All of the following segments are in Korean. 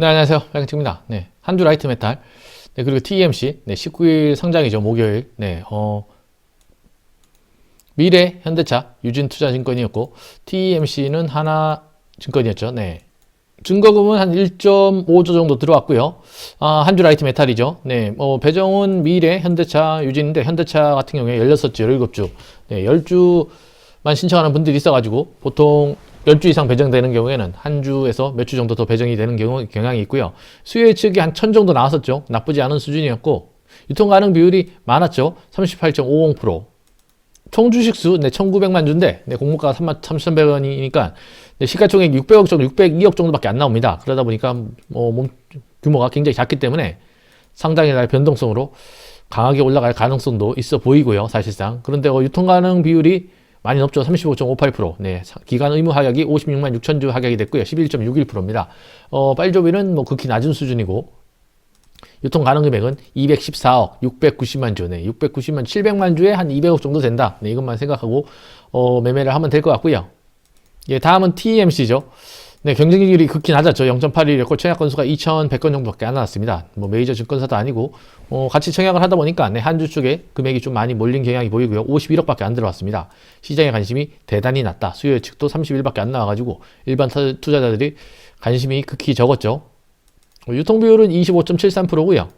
네, 안녕하세요. 양측입니다. 네, 한주 라이트 메탈. 네, 그리고 TMC. 네, 19일 상장이죠. 목요일. 네, 어, 미래 현대차 유진투자증권이었고, TMC는 하나증권이었죠. 네. 증거금은 한 1.5조 정도 들어왔고요. 아, 한주 라이트 메탈이죠. 네, 뭐 배정은 미래, 현대차, 유진인데 현대차 같은 경우에 16주, 17주, 네, 10주만 신청하는 분들이 있어가지고 보통 10주 이상 배정되는 경우에는 한 주에서 몇 주 정도 더 배정이 되는 경우, 경향이 있고요. 수요 측이 한1000 정도 나왔었죠. 나쁘지 않은 수준이었고 유통 가능 비율이 많았죠. 38.50%. 총 주식수 네, 1,900만 주인데 네, 공모가가 3만 3,100원이니까 네, 시가총액 600억 정도, 602억 정도밖에 안 나옵니다. 그러다 보니까 뭐 몸 규모가 굉장히 작기 때문에 상당히 날 변동성으로 강하게 올라갈 가능성도 있어 보이고요. 사실상 그런데 어, 유통 가능 비율이 많이 높죠. 35.58%. 네, 사- 기간 의무 하격이 56만 6천 주 하격이 됐고요. 11.61%입니다. 어, 빨조비는 뭐 극히 낮은 수준이고 유통 가능 금액은 214억 690만 주, 네, 690만 700만 주에 한 200억 정도 된다. 네, 이것만 생각하고 어, 매매를 하면 될 것 같고요. 예, 다음은 TMC죠. 네, 경쟁률이 극히 낮았죠. 0.81이었고 청약 건수가 2,100건 정도밖에 안 나왔습니다. 뭐 메이저 증권사도 아니고 어, 같이 청약을 하다 보니까 네, 한주 쪽에 금액이 좀 많이 몰린 경향이 보이고요. 51억밖에 안 들어왔습니다. 시장의 관심이 대단히 낮다. 수요 측도 31밖에 안 나와가지고 일반 타- 투자자들이 관심이 극히 적었죠. 어, 유통 비율은 25.73%고요.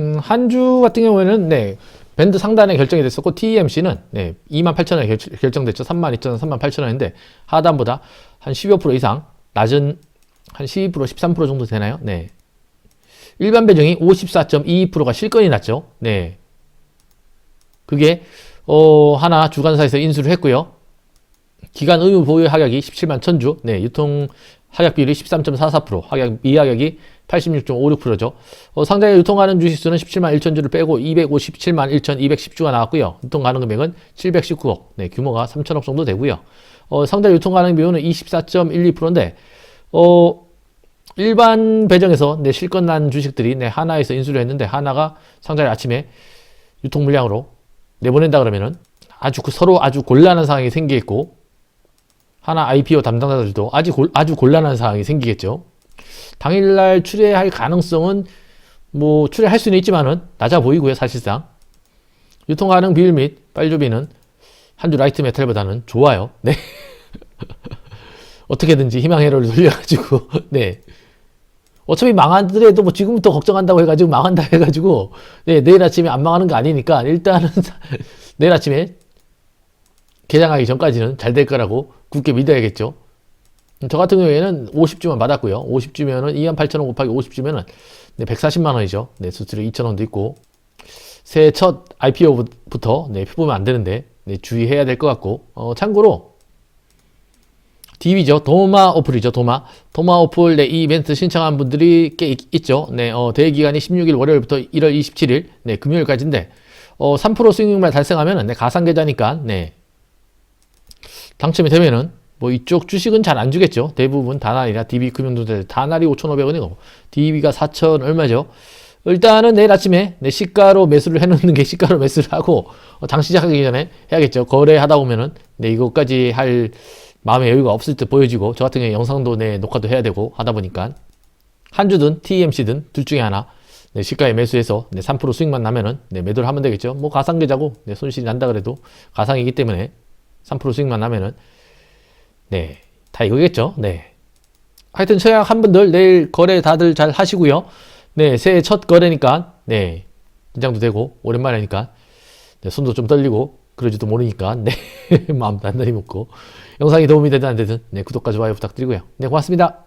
음, 한주 같은 경우에는 네, 밴드 상단에 결정이 됐었고 TMC는 네, 28,000원에 결 정됐죠. 32,000원, 38,000원인데 하단보다 한15% 이상 낮은 한 12%, 13% 정도 되나요? 네. 일반 배정이 54.22%가 실건이 났죠. 네. 그게 어, 하나 주간사에서 인수를 했고요. 기간 의무 보유 하격이 17만 1000주. 네, 유통 하격 비율이 13.44%, 하격 미하격이 86.56%죠. 어, 상장에 유통하는 주식수는 17만 1천 주를 빼고 257만 1,210주가 나왔고요. 유통 가능 금액은 719억. 네, 규모가 3천억 정도 되고요. 어, 상장 유통 가능 비율은 24.12%인데 어, 일반 배정에서 네, 실건 난 주식들이 네, 하나에서 인수를 했는데 하나가 상장일 아침에 유통 물량으로 내보낸다 그러면은 아주 그 서로 아주 곤란한 상황이 생기겠고 하나 IPO 담당자들도 아주 골, 아주 곤란한 상황이 생기겠죠. 당일날 출회할 가능성은 뭐 출회할 수는 있지만은 낮아 보이고요 사실상 유통 가능 비율 및 빨조비는 한 주 라이트 메탈보다는 좋아요. 네 어떻게든지 희망회로를 돌려가지고 네 어차피 망하더라도 뭐 지금부터 걱정한다고 해가지고 망한다 해가지고 네 내일 아침에 안 망하는 거 아니니까 일단은 내일 아침에 개장하기 전까지는 잘 될 거라고 굳게 믿어야겠죠. 저 같은 경우에는 50주만 받았고요. 50주면은 28,000원 곱하기 50주면은 네, 140만 원이죠. 네, 수수료 2,000원도 있고 새해 첫 IPO부터 네, 표보면 안 되는데 네, 주의해야 될 것 같고 어, 참고로 DB죠. 도마 어플이죠. 도마. 도마 어플 네, 이 이벤트 신청한 분들이 꽤 있, 죠 네, 어, 대회 기간이 16일 월요일부터 1월 27일 네, 금요일까지인데 어, 3% 수익률만 달성하면은 네, 가상 계좌니까 네, 당첨이 되면은 뭐 이쪽 주식은 잘 안 주겠죠. 대부분 다날이나 DB 금융투자 다날이 5,500원이고 DB가 4,000 얼마죠. 일단은 내일 아침에 내 시가로 매수를 해놓는 게 시가로 매수를 하고 어, 장 시작하기 전에 해야겠죠. 거래하다 보면은 네 이거까지 할 마음의 여유가 없을 때 보여지고 저 같은 경우에 영상도 내 녹화도 해야 되고 하다 보니까 한 주든 TMC든 둘 중에 하나 네, 시가에 매수해서 네, 3% 수익만 나면은 네, 매도를 하면 되겠죠. 뭐 가상계좌고 네, 손실이 난다 그래도 가상이기 때문에 3% 수익만 나면은 네, 다 이거겠죠. 네. 하여튼 청약한 분들 내일 거래 다들 잘 하시고요. 네, 새해 첫 거래니까 네, 긴장도 되고 오랜만이니까 네, 손도 좀 떨리고 그러지도 모르니까 네, 마음 단단히 먹고 영상이 도움이 되든 안 되든 네, 구독과 좋아요 부탁드리고요. 네, 고맙습니다.